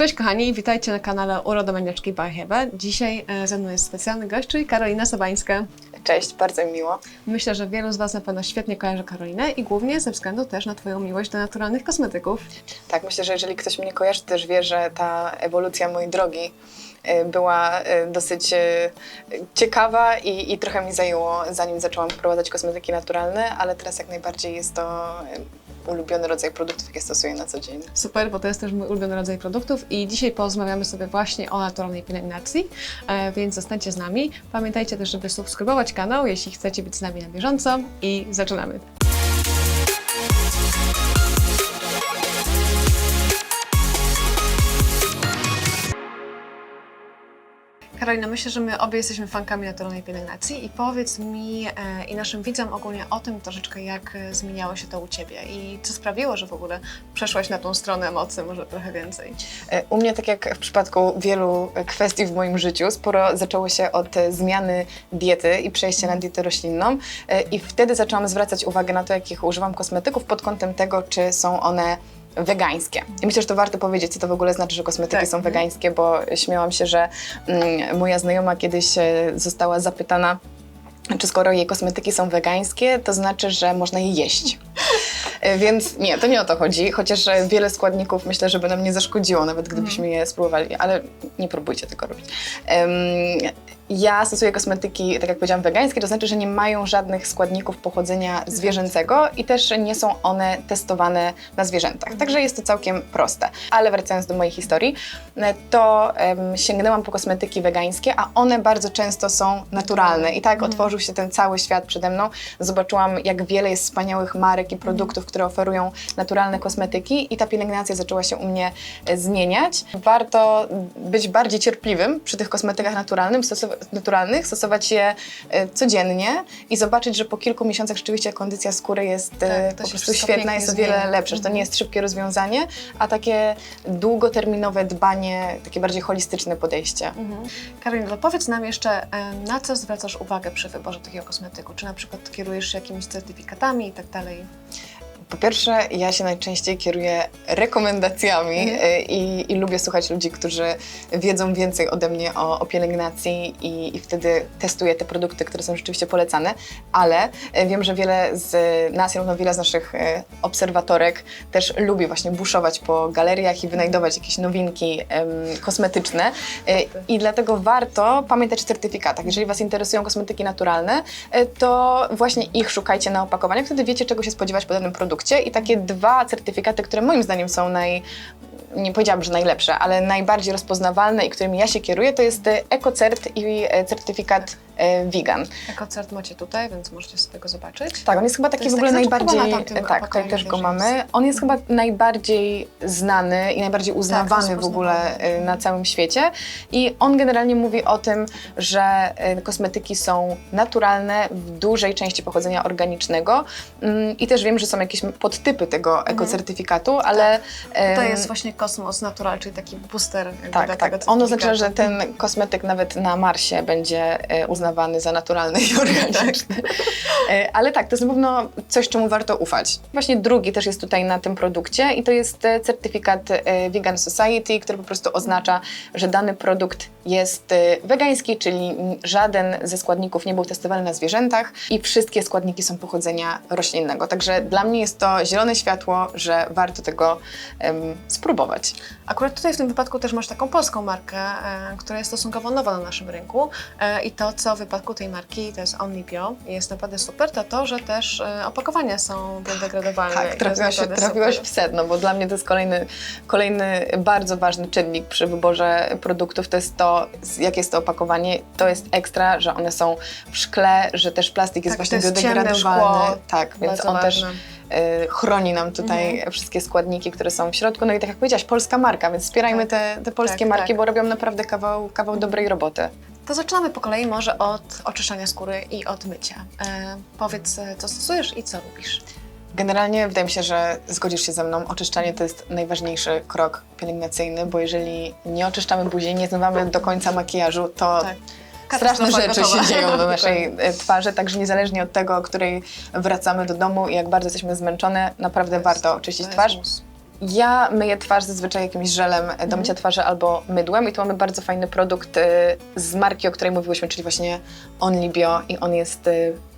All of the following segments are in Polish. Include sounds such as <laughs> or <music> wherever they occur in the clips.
Cześć kochani, witajcie na kanale Urodomaniaczki by Hebe. Dzisiaj e, ze mną jest specjalny gość, czyli Karolina Sobańska. Cześć, bardzo mi miło. Myślę, że wielu z Was na pewno świetnie kojarzy Karolinę i głównie ze względu też na Twoją miłość do naturalnych kosmetyków. Tak, myślę, że jeżeli ktoś mnie kojarzy, to też wie, że ta ewolucja mojej drogi y, była y, dosyć ciekawa i, i trochę mi zajęło, zanim zaczęłam wprowadzać kosmetyki naturalne, ale teraz jak najbardziej jest to ulubiony rodzaj produktów, jakie stosuję na co dzień. Super, bo to jest też mój ulubiony rodzaj produktów i dzisiaj porozmawiamy sobie właśnie o naturalnej pielęgnacji, e, więc zostańcie z nami. Pamiętajcie też, żeby subskrybować kanał, jeśli chcecie być z nami na bieżąco i zaczynamy. Karolina, myślę, że my obie jesteśmy fankami naturalnej pielęgnacji i powiedz mi e, i naszym widzom ogólnie o tym troszeczkę, jak e, zmieniało się to u Ciebie i co sprawiło, że w ogóle przeszłaś na tą stronę mocy, może trochę więcej. E, U mnie, tak jak w przypadku wielu e, kwestii w moim życiu, sporo zaczęło się od zmiany diety i przejścia na dietę roślinną. I wtedy zaczęłam zwracać uwagę na to, jakich używam kosmetyków pod kątem tego, czy są one wegańskie. I myślę, że to warto powiedzieć, co to w ogóle znaczy, że kosmetyki Tak. są wegańskie, bo śmiałam się, że mm, moja znajoma kiedyś e, została zapytana, czy skoro jej kosmetyki są wegańskie, to znaczy, że można je jeść. E, Więc nie, to nie o to chodzi, chociaż e, wiele składników myślę, że by nam nie zaszkodziło, nawet gdybyśmy je spróbowali, ale nie próbujcie tego robić. Em, ja stosuję kosmetyki, tak jak powiedziałam, wegańskie, to znaczy, że nie mają żadnych składników pochodzenia zwierzęcego i też nie są one testowane na zwierzętach. Także jest to całkiem proste. Ale wracając do mojej historii, e, to em, sięgnęłam po kosmetyki wegańskie, a one bardzo często są naturalne. I tak otworzył się ten cały świat przede mną. Zobaczyłam, jak wiele jest wspaniałych marek i produktów, które oferują naturalne kosmetyki i ta pielęgnacja zaczęła się u mnie e, zmieniać. Warto być bardziej cierpliwym przy tych kosmetykach naturalnym, stosowa- naturalnych, stosować je e, codziennie i zobaczyć, że po kilku miesiącach rzeczywiście kondycja skóry jest e, Tak, po prostu świetna, jest o wiele lepsze, że to nie jest szybkie rozwiązanie, a takie długoterminowe dbanie, takie bardziej holistyczne podejście. Mhm. Karolina, powiedz nam jeszcze, e, na co zwracasz uwagę przy wyborze takiego kosmetyku? Czy na przykład kierujesz się jakimiś certyfikatami i tak dalej? Po pierwsze, ja się najczęściej kieruję rekomendacjami Mhm. y, i, i lubię słuchać ludzi, którzy wiedzą więcej ode mnie o, o pielęgnacji i, i wtedy testuję te produkty, które są rzeczywiście polecane, ale y, wiem, że wiele z nas, no wiele z naszych y, obserwatorek też lubi właśnie buszować po galeriach i wynajdować jakieś nowinki em, kosmetyczne y, i dlatego warto pamiętać o certyfikatach. Jeżeli Was interesują kosmetyki naturalne, to właśnie ich szukajcie na opakowaniach, wtedy wiecie, czego się spodziewać po danym produkcie i takie dwa certyfikaty, które moim zdaniem są naj, nie powiedziałabym, że najlepsze, ale najbardziej rozpoznawalne i którymi ja się kieruję, to jest e, EcoCert i e, certyfikat e, vegan. Ekocert macie tutaj, więc możecie sobie go zobaczyć. Tak, on jest chyba taki jest w ogóle tak zaczepkowana najbardziej. tamtym Tak, tutaj też go mamy. On jest chyba najbardziej znany i najbardziej uznawany jest w ogóle e, na całym świecie. I on generalnie mówi o tym, że e, kosmetyki są naturalne, w dużej części pochodzenia organicznego. Mm, I też wiem, że są jakieś podtypy tego ekocertyfikatu, ale. To em, jest właśnie Kosmos Natural, czyli taki booster tak, tak. tego On oznacza, że certyfikatu. ten kosmetyk nawet na Marsie będzie e, uznawany za naturalny i <laughs> organiczny. E, Ale tak, to jest na pewno coś, czemu warto ufać. Właśnie drugi też jest tutaj na tym produkcie i to jest e, certyfikat Vegan Society, który po prostu oznacza, że dany produkt jest wegański, czyli żaden ze składników nie był testowany na zwierzętach i wszystkie składniki są pochodzenia roślinnego. Także dla mnie jest to zielone światło, że warto tego em, spróbować. Akurat tutaj w tym wypadku też masz taką polską markę, e, która jest stosunkowo nowa na naszym rynku e, i to, co w wypadku tej marki, to jest OmniBio jest naprawdę super, to to, że też e, opakowania są biodegradowalne. Tak, trafiłaś, trafiłaś w sedno, bo dla mnie to jest kolejny, kolejny bardzo ważny czynnik przy wyborze produktów, to jest to, jakie jest to opakowanie. To jest ekstra, że one są w szkle, że też plastik jest Tak, właśnie biodegradowalny. szkło, tak, więc on też ważne. y, chroni nam tutaj Mhm. wszystkie składniki, które są w środku. No i tak jak powiedziałaś, polska marka, więc wspierajmy te, te polskie Tak, marki, tak. bo robią naprawdę kawał, kawał dobrej roboty. To zaczynamy po kolei może od oczyszczania skóry i od mycia. E, powiedz, e, co stosujesz i co lubisz. Generalnie wydaje mi się, że zgodzisz się ze mną, oczyszczanie to jest najważniejszy krok pielęgnacyjny, bo jeżeli nie oczyszczamy buzi, nie zmywamy do końca makijażu, to Tak. Straszne rzeczy się dzieją <laughs> na naszej e, twarzy, także niezależnie od tego, o której wracamy do domu i jak bardzo jesteśmy zmęczone, naprawdę warto oczyścić twarz. Ja myję twarz zazwyczaj jakimś żelem e, do mycia twarzy albo mydłem i tu mamy bardzo fajny produkt e, z marki, o której mówiłyśmy, czyli właśnie Only Bio i on jest e,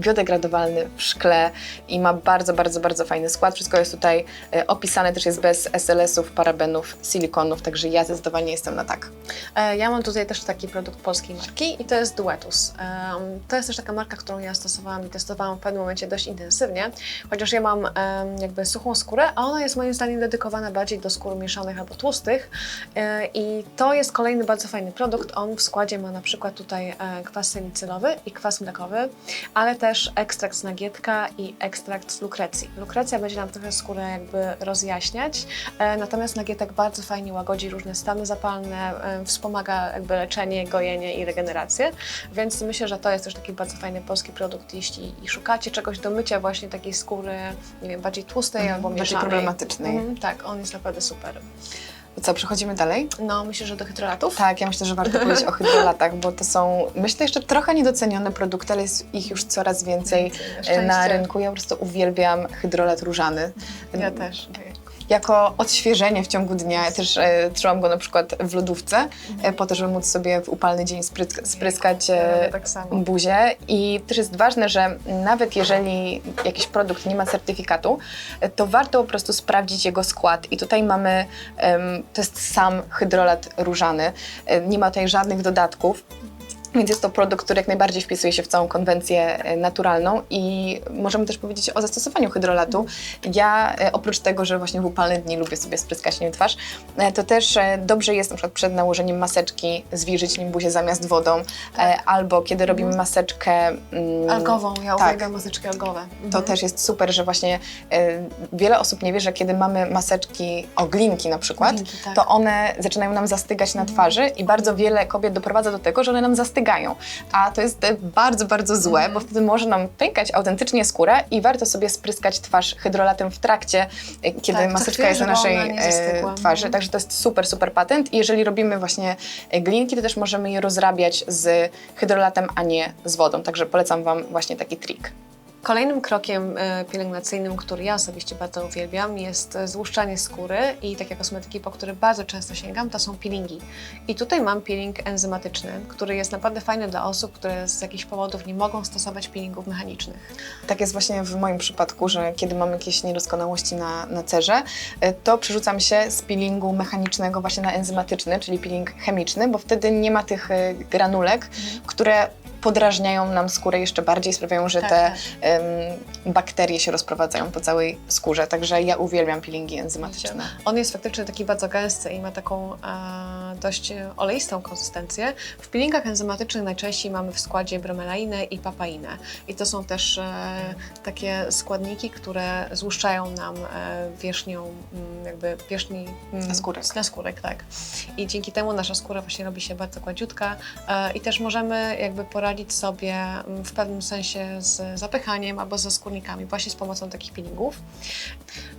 biodegradowalny w szkle i ma bardzo, bardzo, bardzo fajny skład. Wszystko jest tutaj opisane, też jest bez SLS-ów, parabenów, silikonów, także ja zdecydowanie jestem na tak. E, Ja mam tutaj też taki produkt polskiej marki i to jest Duetus. Em, To jest też taka marka, którą ja stosowałam i testowałam w pewnym momencie dość intensywnie, chociaż ja mam em, jakby suchą skórę, a ona jest moim zdaniem dedykowana bardziej do skór mieszanych albo tłustych E, i to jest kolejny bardzo fajny produkt. On w składzie ma na przykład tutaj e, kwas salicylowy i kwas mlekowy, ale też ekstrakt z nagietka i ekstrakt z lukrecji. Lukrecja będzie nam trochę skórę jakby rozjaśniać, e, natomiast nagietek bardzo fajnie łagodzi różne stany zapalne, wspomaga jakby leczenie, gojenie i regenerację, więc myślę, że to jest też taki bardzo fajny polski produkt, jeśli szukacie czegoś do mycia właśnie takiej skóry, nie wiem, bardziej tłustej Mhm, albo bardziej mieszanej. problematycznej. Mhm, tak, on jest naprawdę super. To co, przechodzimy dalej? No, myślę, że do hydrolatów. Tak, ja myślę, że warto <laughs> powiedzieć o hydrolatach, bo to są, myślę, jeszcze trochę niedocenione produkty, ale jest ich już coraz więcej na e, na rynku. Ja po prostu uwielbiam hydrolat różany. Ja też. Jako odświeżenie w ciągu dnia. Ja też e, trzymam go na przykład w lodówce, e, po to, żeby móc sobie w upalny dzień sprysk- spryskać e, tak samo. buzię. I też jest ważne, że nawet jeżeli jakiś produkt nie ma certyfikatu, e, to warto po prostu sprawdzić jego skład. I tutaj mamy, em, to jest sam hydrolat różany, e, nie ma tutaj żadnych dodatków. Więc jest to produkt, który jak najbardziej wpisuje się w całą konwencję e, naturalną i możemy też powiedzieć o zastosowaniu hydrolatu. Ja e, oprócz tego, że właśnie w upalne dni lubię sobie spryskać nim twarz, e, to też dobrze jest na przykład przed nałożeniem maseczki zwilżyć nim buzię zamiast wodą, e, albo kiedy robimy maseczkę mm, Algową, ja tak. uwielbiam maseczki algowe. to Mhm. też jest super, że właśnie wiele osób nie wie, że kiedy mamy maseczki oglinki na przykład, Oglinki, tak. to one zaczynają nam zastygać na twarzy i bardzo wiele kobiet doprowadza do tego, że one nam zastygają. A to jest bardzo, bardzo złe, Mhm. bo wtedy może nam pękać autentycznie skóra i warto sobie spryskać twarz hydrolatem w trakcie, e, kiedy Tak, maseczka jest na naszej e, twarzy. Mhm. Także to jest super, super patent. I jeżeli robimy właśnie e, glinki, to też możemy je rozrabiać z hydrolatem, a nie z wodą. Także polecam Wam właśnie taki trik. Kolejnym krokiem e, pielęgnacyjnym, który ja osobiście bardzo uwielbiam, jest e, złuszczanie skóry i takie kosmetyki, po które bardzo często sięgam, to są peelingi. I tutaj mam peeling enzymatyczny, który jest naprawdę fajny dla osób, które z jakichś powodów nie mogą stosować peelingów mechanicznych. Tak jest właśnie w moim przypadku, że kiedy mam jakieś niedoskonałości na, na cerze, y, to przerzucam się z peelingu mechanicznego właśnie na enzymatyczny, czyli peeling chemiczny, bo wtedy nie ma tych granulek, które podrażniają nam skórę jeszcze bardziej, sprawiają, że Tak, te tak. bakterie się rozprowadzają po całej skórze. Także ja uwielbiam peelingi enzymatyczne. On jest faktycznie taki bardzo gęsty i ma taką e, dość oleistą konsystencję. W peelingach enzymatycznych najczęściej mamy w składzie bromelainę i papainę. I to są też e, takie składniki, które złuszczają nam e, wierzchnią, mm, jakby wierzchni... mm, Naskórek. Naskórek, tak. I dzięki temu nasza skóra właśnie robi się bardzo gładziutka e, i też możemy jakby poradzić sobie mm, w pewnym sensie z zapychaniem albo ze skórnikami właśnie z pomocą takich peelingów.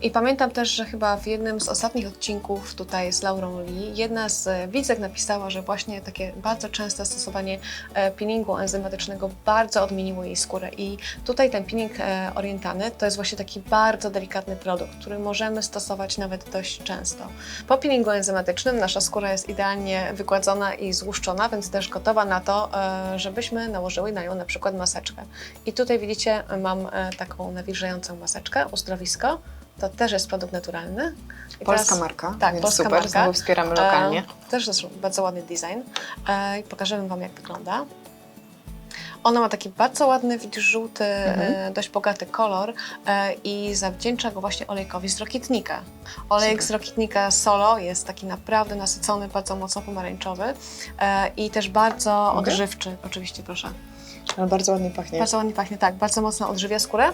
I pamiętam też, że chyba w jednym z ostatnich odcinków tutaj z Laurą Lee, jedna z widzek napisała, że właśnie takie bardzo częste stosowanie e, peelingu enzymatycznego bardzo odmieniło jej skórę. I tutaj ten peeling e, orientany to jest właśnie taki bardzo delikatny produkt, który możemy stosować nawet dość często. Po peelingu enzymatycznym nasza skóra jest idealnie wygładzona i złuszczona, więc też gotowa na to, e, żebyśmy nałożyły na nią na przykład maseczkę. I tutaj widzicie, mam taką nawilżającą maseczkę, uzdrowisko. To też jest produkt naturalny. I Polska teraz- marka, Tak, więc polska super, marka. znowu wspieramy lokalnie. E, też jest bardzo ładny design. E, pokażemy Wam, jak wygląda. Ona ma taki bardzo ładny, widzisz, żółty, Mhm. e, dość bogaty kolor e, i zawdzięcza go właśnie olejkowi z rokitnika. Olejek Super. z rokitnika solo jest taki naprawdę nasycony, bardzo mocno pomarańczowy e, i też bardzo odżywczy. Oczywiście, proszę. Ale bardzo ładnie pachnie. Bardzo ładnie pachnie, tak, bardzo mocno odżywia skórę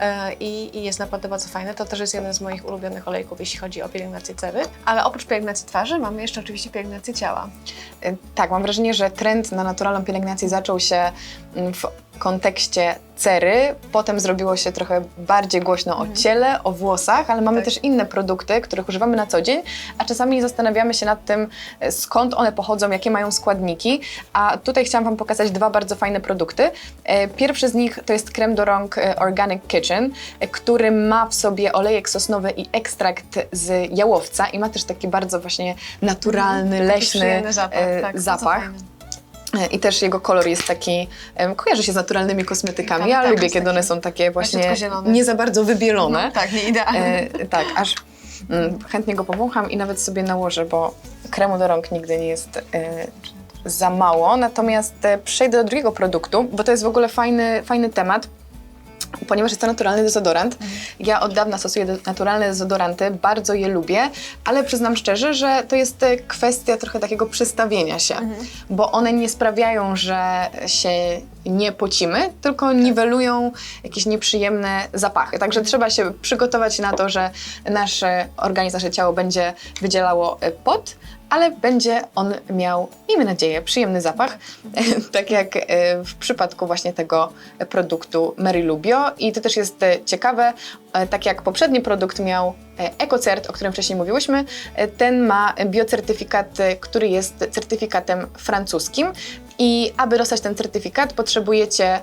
e, i, i jest naprawdę bardzo fajne. To też jest jeden z moich ulubionych olejków, jeśli chodzi o pielęgnację cery. Ale oprócz pielęgnacji twarzy mamy jeszcze oczywiście pielęgnację ciała. Y, Tak, mam wrażenie, że trend na naturalną pielęgnację zaczął się mm, w kontekście cery. Potem zrobiło się trochę bardziej głośno o ciele, o włosach, ale mamy Tak. też inne produkty, których używamy na co dzień, a czasami zastanawiamy się nad tym, e, skąd one pochodzą, jakie mają składniki. A tutaj chciałam Wam pokazać dwa bardzo fajne produkty. E, Pierwszy z nich to jest krem do rąk e, Organic Kitchen, który ma w sobie olejek sosnowy i ekstrakt z jałowca i ma też taki bardzo właśnie naturalny, Taki leśny zapach. tak, zapach. I też jego kolor jest taki, em, kojarzy się z naturalnymi kosmetykami. Tak, ja tak, lubię, jest kiedy one są takie właśnie nie za bardzo wybielone. No, tak, nie idealnie. E, tak, aż mm, chętnie go powącham i nawet sobie nałożę, bo kremu do rąk nigdy nie jest e, za mało. Natomiast e, przejdę do drugiego produktu, bo to jest w ogóle fajny, fajny temat. Ponieważ jest to naturalny dezodorant. Ja od dawna stosuję de- naturalne dezodoranty, bardzo je lubię, ale przyznam szczerze, że to jest e, kwestia trochę takiego przestawienia się, bo one nie sprawiają, że się nie pocimy, tylko niwelują jakieś nieprzyjemne zapachy. Także trzeba się przygotować na to, że nasz organizm, nasze ciało będzie wydzielało e, pot, ale będzie on miał, miejmy nadzieję, przyjemny zapach, <laughs> tak jak e, w przypadku właśnie tego produktu Mary Lubio. I to też jest e, ciekawe, tak jak poprzedni produkt miał EcoCert, o którym wcześniej mówiłyśmy, ten ma biocertyfikat, który jest certyfikatem francuskim i aby dostać ten certyfikat potrzebujecie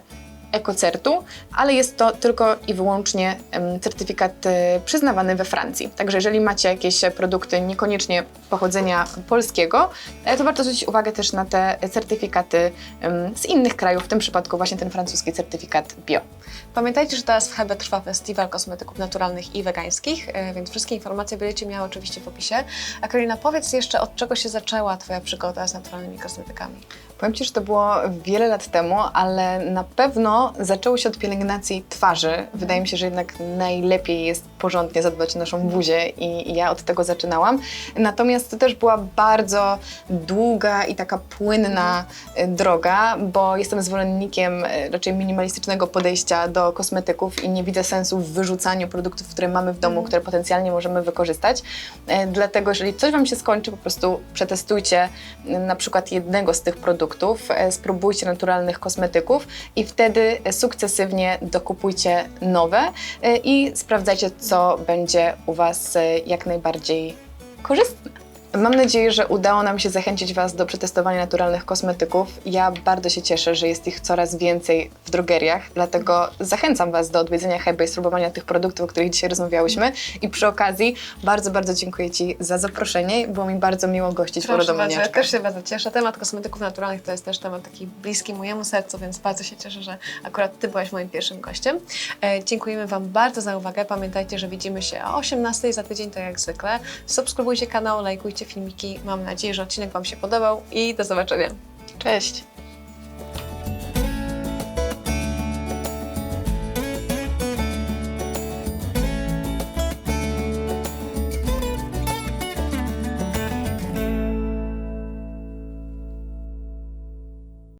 ekocertu, ale jest to tylko i wyłącznie certyfikat e, przyznawany we Francji. Także jeżeli macie jakieś produkty niekoniecznie pochodzenia polskiego, e, to warto zwrócić uwagę też na te certyfikaty z innych krajów, w tym przypadku właśnie ten francuski certyfikat bio. Pamiętajcie, że teraz w Hebe trwa festiwal kosmetyków naturalnych i wegańskich, e, więc wszystkie informacje będziecie miały oczywiście w opisie. A Karolina, powiedz jeszcze, od czego się zaczęła Twoja przygoda z naturalnymi kosmetykami? Powiem Ci, że to było wiele lat temu, ale na pewno zaczęło się od pielęgnacji twarzy. Wydaje mi się, że jednak najlepiej jest porządnie zadbać o naszą buzię i ja od tego zaczynałam. Natomiast to też była bardzo długa i taka płynna e, droga, bo jestem zwolennikiem e, raczej minimalistycznego podejścia do kosmetyków i nie widzę sensu w wyrzucaniu produktów, które mamy w domu, które potencjalnie możemy wykorzystać. E, Dlatego, jeżeli coś Wam się skończy, po prostu przetestujcie na przykład jednego z tych produktów, e, spróbujcie naturalnych kosmetyków i wtedy sukcesywnie dokupujcie nowe e, i sprawdzajcie, co będzie u Was e, jak najbardziej korzystne. Mam nadzieję, że udało nam się zachęcić Was do przetestowania naturalnych kosmetyków. Ja bardzo się cieszę, że jest ich coraz więcej w drogeriach, dlatego zachęcam Was do odwiedzenia Hebe i spróbowania tych produktów, o których dzisiaj rozmawiałyśmy. I przy okazji bardzo, bardzo dziękuję Ci za zaproszenie. Było mi bardzo miło gościć Proszę bardzo, ja też się bardzo cieszę. Temat kosmetyków naturalnych to jest też temat taki bliski mojemu sercu, więc bardzo się cieszę, że akurat Ty byłaś moim pierwszym gościem. E, dziękujemy Wam bardzo za uwagę. Pamiętajcie, że widzimy się o 18 za tydzień, tak jak zwykle. Subskrybujcie kanał, lajkujcie filmiki. Mam nadzieję, że odcinek Wam się podobał i do zobaczenia. Cześć!